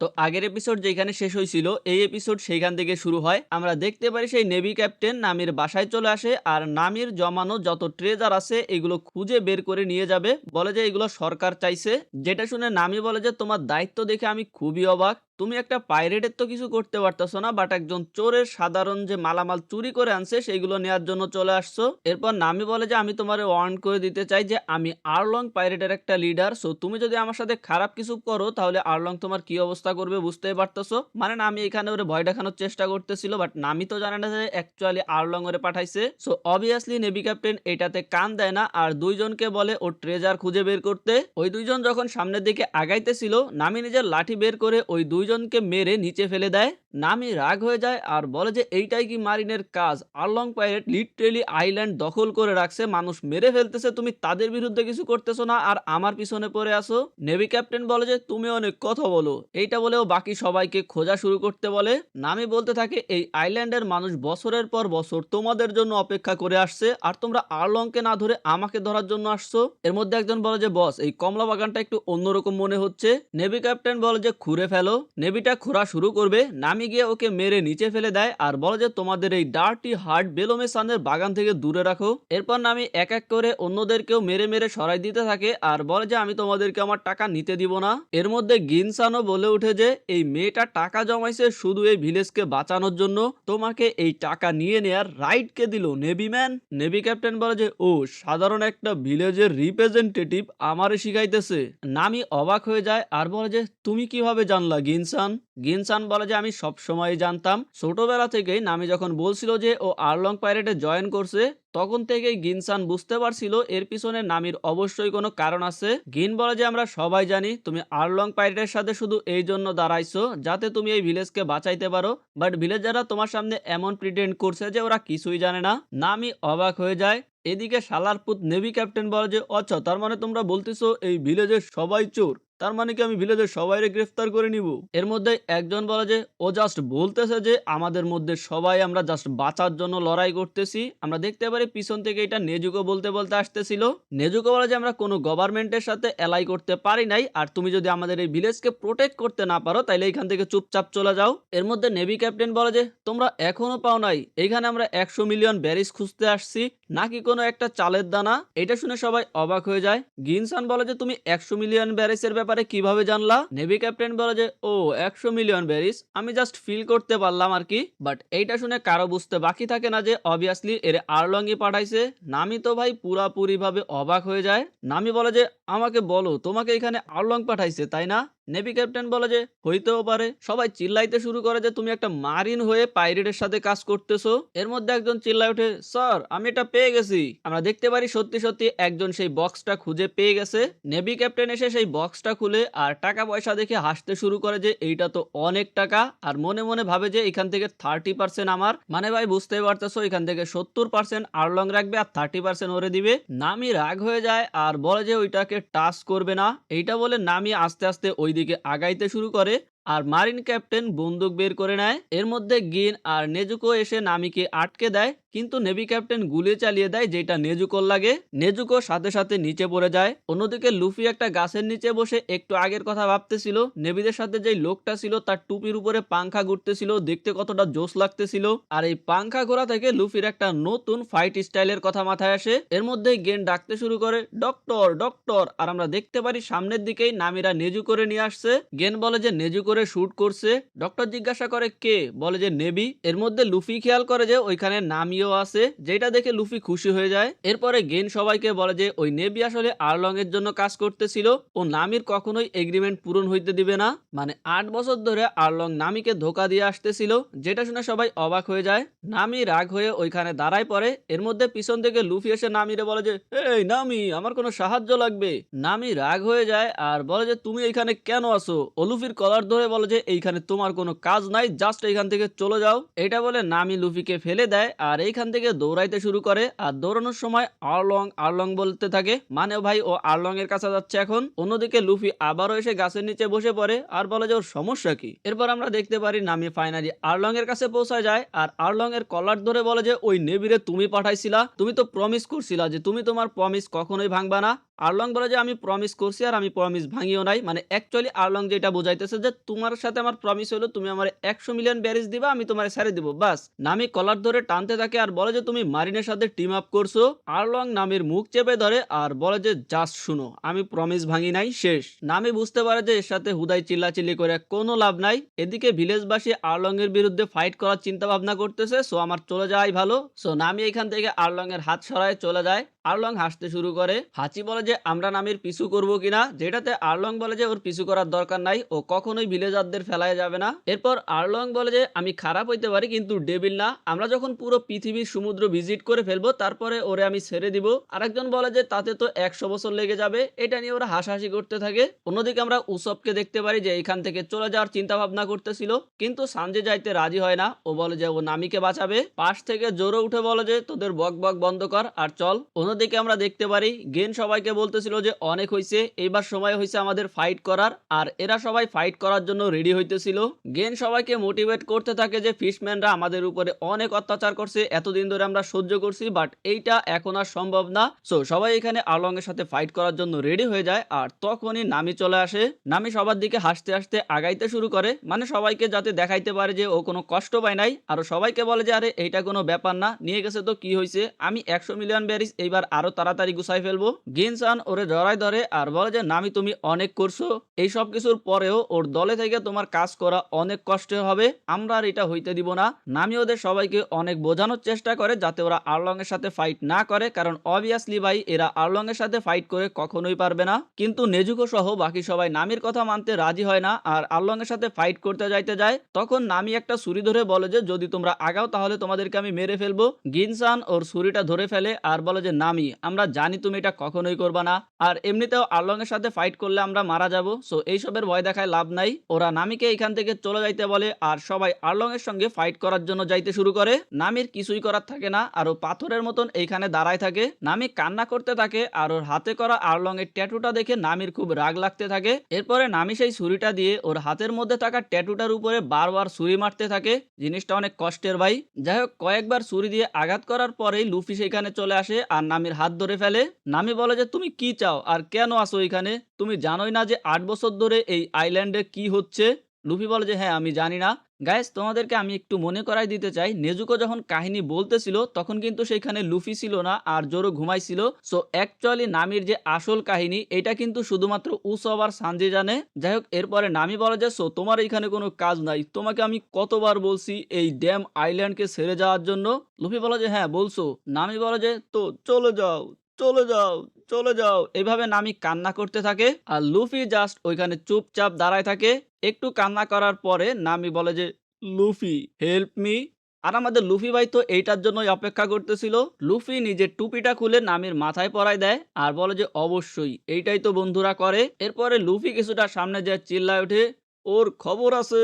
তো আগের এপিসোড যেখানে শেষ হয়েছিল, এই এপিসোড সেইখান থেকে শুরু হয়। আমরা দেখতে পারি সেই নেভি ক্যাপ্টেন নামির বাসায় চলে আসে আর নামির জমানো যত ট্রেজার আছে এগুলো খুঁজে বের করে নিয়ে যাবে। বলে যে এগুলো সরকার চাইছে। যেটা শুনে নামি বলে যে, তোমার দায়িত্ব দেখে আমি খুবই অবাক। তুমি একটা পাইরেটের তো কিছু করতে পারতেছো না বাট একজন চোরের সাধারণ যে মালামাল চুরি করে আনছে সেইগুলো নেওয়ার জন্য চলে আসছো। এরপর নামি বলে যে, আমি তোমার ওয়ার্ন করে দিতে চাই যে, আমি আরলং পাইরেটের একটা লিডার সো তুমি যদি আমার সাথে খারাপ কিছু করো, তাহলে আরলং তোমার কি অবস্থা করবে বুঝতেই পারতেছো? মানে নামি এখানে ওরে ভয় দেখানোর চেষ্টা করতেছিল বাট নামি তো জানে না যে অ্যাকচুয়ালি আরলং ওরে পাঠাইছে। সো অবভিয়াসলি নেভি ক্যাপ্টেন এটাতে কান দেয় না, আর দুইজনকে বলে ও ট্রেজার খুঁজে বের করতে। ওই দুইজন যখন সামনের দিকে আগাইতেছিল, নামি নিজের লাঠি বের করে ওই দুইজনকে মেরে নিচে ফেলে দেয়। নামি রাগ হয়ে যায় আর বলে যে, এইটাই কি মারিনের কাজ? আরলং পাইরেট লিটারেলি আইল্যান্ড দখল করে রাখছে। মানুষ মেরে ফেলতেছে। তুমি তাদের বিরুদ্ধে কিছু করতেছো না আর আমার পিছনে পড়ে আসো নেভি ক্যাপ্টেন বলে যে, তুমি অনেক কথা বলো। এইটা বলেও বাকি সবাইকে খোঁজা শুরু করতে বলে। নামি বলতে থাকে, এই আইল্যান্ডের মানুষ বছরের পর বছর তোমাদের জন্য অপেক্ষা করে আসছে আর তোমরা আরলংকে না ধরে আমাকে ধরার জন্য আসছো। এর মধ্যে একজন বলে যে, বস, এই কমলা বাগানটা একটু অন্যরকম মনে হচ্ছে। নেভি ক্যাপ্টেন বলে যে, খুঁড়ে ফেলো। নেভিটা খোঁড়া শুরু করবে, নামি গিয়ে ওকে মেরে নিচে ফেলে দেয় আর বলে যে তোমাদের এই ডার্টি হার্ট বেলোমে সানের বাগান থেকে দূরে রাখো। এরপর নামি এক এক করে অন্যদেরকেও মেরে মেরে সরাই দিতে থাকে আর বলে যে আমি তোমাদেরকে আমার টাকা নিতে দিব না। এর মধ্যে গিনসানও বলে উঠে যে এই মেয়েটা টাকা জমাইছে শুধু এই ভিলেজকে বাঁচানোর জন্য। তোমাকে এই টাকা নিয়ে নেয়ার রাইট কে দিল নেভি ম্যান। নেভি ক্যাপ্টেন বলে যে, ও, সাধারণ একটা ভিলেজের রিপ্রেজেন্টেটিভ আমারে শিখাইতেছে। নামি অবাক হয়ে যায় আর বলে যে, তুমি কীভাবে জানলা গিনসান গিনসান বলে যে, আমি সব সময় জানতাম। ছোটবেলা থেকেই নামি যখন বলছিল যে, ও আরলং পাইরেটে জয়েন করছে, তখন থেকেই গিনসান বুঝতে পারছিল এর পিছনে নামির অবশ্যই কোনো কারণ আছে। গিন বলে যে, আমরা সবাই জানি তুমি আরলং পাইরেটের সাথে শুধু এই জন্য দাঁড়াইছো, যাতে তুমি এই ভিলেজকে বাঁচাইতে পারো। বাট ভিলেজাররা তোমার সামনে এমন প্রিটেন্ড করছে যে, ওরা কিছুই জানে না। নামি অবাক হয়ে যায়। এদিকে সালারপুত নেভি ক্যাপ্টেন বলে যে আচ্ছা তার মানে তোমরা বলতেছো এই ভিলেজের সবাই চোর? তার মানে কি আমি ভিলেজের সবাইরে গ্রেফতার করে নিব? এর মধ্যে একজন বলে যে, ও জাস্ট বলতেছে যে, আমাদের মধ্যে সবাই আমরা জাস্ট বাঁচার জন্য লড়াই করতেছি। আমরা দেখতে পারি পিছন থেকে এটা নেজুকো বলতে বলতে আসতেছিল। নেজুকো বলে যে, আমরা কোনো গভর্নমেন্টের সাথে এলাই করতে পারি নাই। আর তুমি যদি আমাদের এই ভিলেজকে প্রোটেক্ট করতে না পারো, তাইলে এখান থেকে চুপচাপ চলে যাও। এর মধ্যে নেভি ক্যাপ্টেন বলে যে, তোমরা এখনও পাও নাই। এইখানে আমরা একশো মিলিয়ন ব্যারিস খুঁজতে আসছি। নাকি কোনো একটা চালের দানা? এটা শুনে সবাই অবাক হয়ে যায়। গিনসান বলে যে, তুমি একশো মিলিয়ন ব্যারিসের ব্যাপারে কীভাবে জানলা? নেভি ক্যাপ্টেন বলে যে, ও, একশো মিলিয়ন ব্যারিস। আমি জাস্ট ফিল করতে পারলাম আর কি। বাট এইটা শুনে কারও বুঝতে বাকি থাকে না যে, অবভিয়াসলি এর আরলঙ্গি পাঠাইছে। নামি তো ভাই পুরাপুরি ভাবে অবাক হয়ে যায়। নামি বলে যে, আমাকে বলো, তোমাকে এখানে আরলং পাঠাইছে, তাই না? নেভি ক্যাপ্টেন বলে যে, হইতেও পারে। সবাই চিল্লাইতে শুরু করে যে, তুমি একটা মারিন হয়ে পাইরেটের সাথে কাজ করতেছো? এর মধ্যে একজন চিল্লাই ওঠে, স্যার, আমি এটা পেয়ে গেছি। আমরা দেখতে পারি সত্যি সত্যি একজন সেই বক্সটা খুঁজে পেয়ে গেছে। নেভি ক্যাপ্টেন এসে সেই বক্সটা খুলে আর টাকা পয়সা দেখে হাসতে শুরু করে যে, এইটা তো অনেক টাকা। আর মনে মনে ভাবে যে, এখান থেকে থার্টি পার্সেন্ট আমার। মানে ভাই বুঝতে পারতেছো, এখান থেকে সত্তর পার্সেন্ট আরলং রাখবে আর থার্টি পার্সেন্ট ওরে দিবে। নামি রাগ হয়ে যায় আর বলে যে, ওইটাকে টাচ করবে না। এইটা বলে নামি আস্তে আস্তে ওইদিকে আগাইতে শুরু করে আর মারিন ক্যাপ্টেন বন্দুক বের করে নেয়। এর মধ্যে গিন আর নেজুকো এসে নামিকে আটকে দেয়। কিন্তু নেভি ক্যাপ্টেন গুলি চালিয়ে দেয় যেটা নেজুকোর লাগে। নেজুকো সাথে সাথে নিচে পড়ে যায়। অন্যদিকে লুফি একটা গাছের নিচে বসে একটু আগের কথা ভাবতেছিল। নেভিদের সাথে যেই লোকটা ছিল তার টুপির উপরে পাংখা ঘুরতেছিল, দেখতে কতটা জোশ লাগতেছিল। আর এই পাংখা ঘোরা থেকে লুফির একটা নতুন ফাইট স্টাইলের কথা মাথায় আসে। এর মধ্যেই গেন ডাকতে শুরু করে, ডক্টর ডক্টর! আর আমরা দেখতে পারি সামনের দিকেই নামিরা নেজু করে নিয়ে আসছে। গেন বলে যে নেজু করে শুট করছে। ডক্টর জিজ্ঞাসা করে, কে? বলে যে, নেভি। এর মধ্যে লুফি খেয়াল করে যে ওইখানে নামিও আছে, যেটা দেখে লুফি খুশি হয়ে যায়। এরপরে গেন সবাইকে বলে যে, ওই নেভি আসলে আরলং এর জন্য কাজ করতেছিল ও নামির কখনোই এগ্রিমেন্ট পূরণ হইতে দিবে না। মানে আট বছর ধরে আরলং নামিকে ধোকা দিয়ে আসতেছিল, যেটা শুনে সবাই অবাক হয়ে যায়। নামি রাগ হয়ে ওইখানে দাঁড়ায় পড়ে। এর মধ্যে পিছন থেকে লুফি এসে নামিরে বলে যে, এই নামি, আমার কোনো সাহায্য লাগবে? নামি রাগ হয়ে যায় আর বলে যে, তুমি এইখানে কেন আসো ও লুফির কলার ধরে বলে যে, এইখানে তোমার কোনো কাজ নাই, জাস্ট এইখান থেকে চলে যাও। এটা বলে নামি লুফিকে ফেলে দেয় আর এইখান থেকে দৌড়াইতে শুরু করে। আর দৌড়ানোর সময় আরলং আরলং বলতে থাকে। মানে ভাই, ও আরলং এর কাছে যাচ্ছে এখন। অন্যদিকে লুফি আবারও এসে গাছের নিচে বসে পড়ে। আর বলে যে, ওর সমস্যা কি? এরপর আমরা দেখতে পারি নামি ফাইনালি আরলং এর কাছে পৌঁছায় যায়। আর আরলং এর কলার ধরে বলে যে, ওই নেবিরে তুমি পাঠাইছিলা। তুমি তো প্রমিস করছিলা যে, তুমি তোমার প্রমিস কখনোই ভাঙবা না। আরলং বলে যে, আমি প্রমিস করছি আর আমি প্রমিস ভাঙিও নাই। মানে অ্যাকচুয়ালি আরলং যেটা বোঝাইতেছে যে, তোমার সাথে আমার প্রমিস হলো তুমি আমার একশো মিলিয়ন ব্যারিজ দিবা, আমি তোমার ছেড়ে দিব। বাস, নামি কলার ধরে টানতে থাকে আর বলে যে, তুমি মারিনের সাথে টিম আপ করছ। আরলং নামের মুখ চেপে ধরে আর বলে যে, জাস্ট শুনো, আমি প্রমিস ভাঙি নাই, শেষ। নামি বুঝতে পারে যে, এর সাথে হুদাই চিল্লাচিল্লি করে কোনো লাভ নাই। এদিকে ভিলেজবাসী আরলং এর বিরুদ্ধে ফাইট করার চিন্তা ভাবনা করতেছে সো আমার চলে যাওয়াই ভালো। সো নামি এখান থেকে আরলং এর হাত সরায় চলে যায়। আরলং হাসতে শুরু করে। হাঁচি বলে যে, আমরা নামের পিছু করব কিনা? যেটাতে আরলং বলে যে, ওর পিছু করার দরকার নাই। ও কখনোই ভিলেজারদের ফেলায় যাবে না। এরপর আরলং বলে যে, আমি খারাপ হইতে পারি, কিন্তু ডেবিল না। আমরা যখন পুরো পৃথিবীর সমুদ্র ভিজিট করে ফেলব, তারপরে ওরে আমি ছেড়ে দিব। আরেকজন বলে যে, তাতে তো একশো বছর লেগে যাবে। এটা নিয়ে ওরা হাসাহাসি করতে থাকে। অন্যদিকে আমরা উসবকে দেখতে পারি যে, এখান থেকে চলে যাওয়ার চিন্তা ভাবনা করতেছিল। কিন্তু সানজে যাইতে রাজি হয় না। ও বলে যে, ও নামিকে বাঁচাবে। পাশ থেকে জোরে উঠে বলে যে, তোদের বক বক বন্ধ কর আর চল। অন্যদিকে আমরা দেখতে পারি, গেন সবাইকে বলতেছিল যে অনেক হয়েছে এইবার সময় হয়েছে আমাদের ফাইট করার, আর এরা সবাই ফাইট করার জন্য রেডি হইতেছিল। গেন সবাইকে মোটিভেট করতে থাকে যে ফিশম্যানরা আমাদের উপরে অনেক অত্যাচার করছে, এতদিন ধরে আমরা সহ্য করছি বাট এইটা এখন আর সম্ভব না। সো সবাই এখানে আলং এর সাথে ফাইট করার জন্য রেডি হয়ে যায়, আর তখনই নামি চলে আসে। নামি সবার দিকে হাসতে হাসতে আগাইতে শুরু করে মানে সবাইকে যাতে দেখাইতে পারে যে ও কোনো কষ্ট পায় নাই, আর সবাইকে বলে যে, আরে, এইটা কোনো ব্যাপার না, নিয়ে গেছে তো কি হয়েছে আমি একশো মিলিয়ন ব্যারিস এইবার আরও তাড়াতাড়ি গুছাই ফেলব। গিনসান ওরে জড়াই ধরে আর বলে যে, নামি তুমি অনেক করছ। এই সব কিছুর পরেও ওর দলে থেকে তোমার কাজ করা অনেক কষ্ট হবে। আমরা আর এটা হইতে দিব না। নামি ওদের সবাইকে অনেক বোঝানোর চেষ্টা করে যাতে ওরা আরলং এর সাথে ফাইট না করে, কারণ অবভিয়াসলি ভাই, এরা আরলং এর সাথে ফাইট করে কখনোই পারবে না। কিন্তু নেজুকো সহ বাকি সবাই নামির কথা মানতে রাজি হয় না আর আরলং এর সাথে ফাইট করতে যাইতে যায়। তখন নামি একটা ছুরি ধরে বলে যে, যদি তোমরা আগাও, তাহলে তোমাদেরকে আমি মেরে ফেলব। গিনসান ওর ছুরিটা ধরে ফেলে আর বলে যে নামি আমরা জানি তুমি এটা কখনোই করবা না। আর এমনিতেও আরলং এর সাথে ফাইট করলে আমরা মারা যাব। সো এইসবের ভয় দেখায় লাভ নাই। ওরা নামিকে এখান থেকে চলে যাইতে বলে আর সবাই আরলং এর সঙ্গে ফাইট করার জন্য যাইতে শুরু করে। নামির কিছুই করার থাকে না আর ও পাথরের মতন এইখানে দাঁড়ায় থাকে। নামি কান্না করতে থাকে আর ওর হাতে করা আরলং এর ট্যাটুটা দেখে নামির খুব রাগ লাগতে থাকে। এরপরে নামি সেই ছুরিটা দিয়ে ওর হাতের মধ্যে থাকা ট্যাটুটার উপরে বারবার ছুরি মারতে থাকে। জিনিসটা অনেক কষ্টের ভাই। যাই হোক কয়েকবার ছুরি দিয়ে আঘাত করার পরেই লুফি সেখানে চলে আসে আর নামির হাত ধরে ফেলে, নামি বলে যে, তুমি কি চাও? আর কেন আসো এখানে? তুমি জানোই না যে আট বছর ধরে এই আইল্যান্ডে কি হচ্ছে? লুফি বলে যে হ্যাঁ আমি জানি না। গাইস তোমাদেরকে আমি একটু মনে করাই দিতে চাই, নেজুকো যখন কাহিনী বলতেছিল, তখন কিন্তু সেখানে লুফি ছিল না আর জোরো ঘুমাইছিল। সো অ্যাকচুয়ালি নামির যে আসল কাহিনী, এটা কিন্তু শুধুমাত্র উসব আর সানজি জানে। যাই হোক এরপরে নামি বলে যে সো তোমার এখানে কোনো কাজ নাই। তোমাকে আমি কতবার বলছি এই ড্যাম আইল্যান্ডকে ছেড়ে যাওয়ার জন্য? লুফি বলে যে হ্যাঁ বলছো। নামি বলে যে, তো, চলে যাও চলে যাও। চলে যাও। এভাবে নামি কান্না করতে থাকে আর লুফি জাস্ট ওইখানে চুপচাপ দাঁড়ায় থাকে। একটু কান্না করার পরে নামি বলে যে, লুফি হেল্প মি আর আমাদের লুফি ভাই তো এইটার জন্যই অপেক্ষা করতেছিল। লুফি নিজের টুপিটা খুলে নামির মাথায় পরায় দেয় আর বলে যে, অবশ্যই। এইটাই তো বন্ধুরা করে। এরপরে লুফি কিছুটা সামনে যায় চিল্লায় ওঠে। ওর খবর আছে,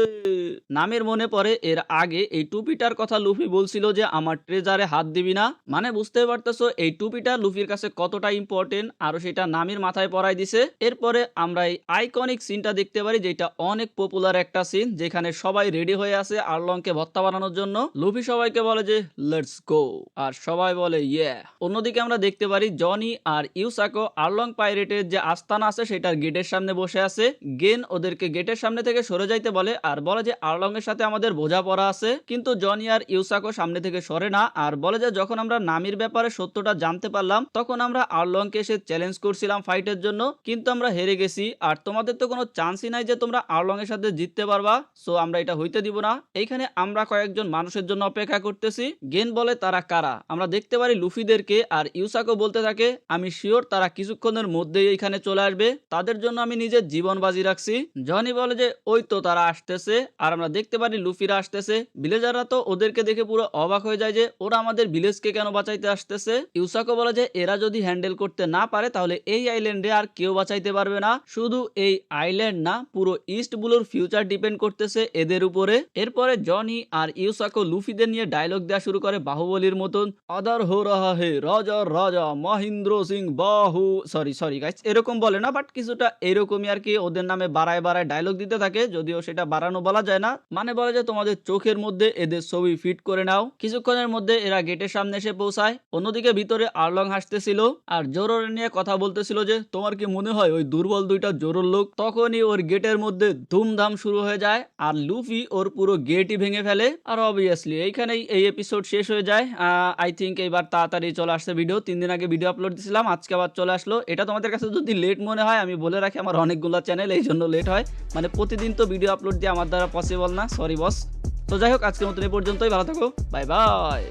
নামের মনে পড়ে। এর আগে এই টুপিটার কথা লুফি বলছিল যে, আমার ট্রেজারে হাত দিবি না। মানে বুঝতে পারতেছো, এই টুপিটা লুফির কাছে কতটা ইম্পর্টেন্ট আর সেটা নামের মাথায় পরাই দিছে। এরপরে আমরা এই আইকনিক সিনটা দেখতে পারি, যেটা অনেক পপুলার একটা সিন যেখানে সবাই রেডি হয়ে আছে আরলংকে ভত্তা বানানোর জন্য। লুফি সবাইকে বলে যে লেটস গো আর সবাই বলে ইয়ে অন্যদিকে আমরা দেখতে পারি, জনি আর ইউসাকো আরলং পাইরেটের যে আস্তানা আছে, সেটার গেটের সামনে বসে আছে। গেন ওদেরকে গেটের সামনে থেকে সরে যাইতে বলে আর বলে যে আরলং এর সাথে আমাদের বোঝাপড়া আছে, কিন্তু জনি আর ইউসাকো সামনে থেকে সরে না। আর বলে যে যখন আমরা নামির ব্যাপারে সত্যটা জানতে পারলাম, তখন আমরা আরলংকে এসে চ্যালেঞ্জ করছিলাম ফাইটের জন্য, কিন্তু আমরা হেরে গেছি। আর তোমাদের তো কোনো চান্সই নাই যে তোমরা আরলং এর সাথে জিততে পারবা সো আমরা এটা হইতে দিব না। এইখানে আমরা কয়েকজন মানুষের জন্য অপেক্ষা করতেছি। গেন বলে, তারা কারা? আমরা দেখতে পারি লুফিদেরকে, আর ইউসাকো বলতে থাকে, আমি শিওর তারা কিছুক্ষণের মধ্যেই এইখানে চলে আসবে। তাদের জন্য আমি নিজের জীবন বাজি রাখছি। জনি বলে যে ওই তো তারা আসতেছে। আর আমরা দেখতে পারি লুফিরা আসতেছে। ভিলেজাররা তো ওদেরকে দেখে পুরো অবাক হয়ে যায় যে, ওরা আমাদের ভিলেজকে কেন বাঁচাইতে আসতেছে? ইউসাকো বলে যে, এরা যদি হ্যান্ডেল করতে না পারে, তাহলে এই আইল্যান্ডে আর কেউ বাঁচাইতে পারবে না। শুধু এই আইল্যান্ড না, পুরো ইস্ট বুলোর ফিউচার ডিপেন্ড করতেছে এদের উপরে। এরপরে জনি আর ইউসাকো লুফিদের নিয়ে ডায়লগ দেওয়া শুরু করে বাহুবলীর মতন। আদার হো রাহা হে রাজা রাজা মহেন্দ্র সিং বাহু। সরি সরি গাইস এরকম বলে না বাট কিছুটা এরকমই আর কি ওদের নামে বাড়ায় বাড়ায় ডায়লগ দিতে থাকে। যদিও সেটা বাড়ানো বলা যায় না। মানে বলা যায় তোমাদের চোখের মধ্যে এদের ছবি ফিট করে নাও। কিছুক্ষণের মধ্যে এরা গেটের সামনে এসে পৌঁছায়। অন্যদিকে ভিতরে আরলং হাসতেছিল আর জোরর নিয়ে কথা বলতেছিল যে, তোমার কি মনে হয় ওই দুর্বল দুইটা জোরর লোক? তখনই ওর গেটের মধ্যে ধুমধাম শুরু হয়ে যায় আর লুফি ওর পুরো গেটই ভেঙে ফেলে। আর অবভিয়াসলি এইখানেই এই এপিসোড শেষ হয়ে যায়। আই থিঙ্ক এইবার তাড়াতাড়ি চলে আসছে ভিডিও তিন দিন আগে ভিডিও আপলোড দিয়েছিলাম আজকে আবার চলে আসলো। এটা তোমাদের কাছে যদি লেট মনে হয়, আমি বলে রাখি, আমার অনেকগুলো চ্যানেল এই জন্য লেট হয়। মানে প্রতিদিন তো ভিডিও আপলোড দিয়ে আমার দ্বারা পসিবল না। সরি বস তো যাই হোক, আজকের মতন এই পর্যন্তই। ভালো থাকো। Bye bye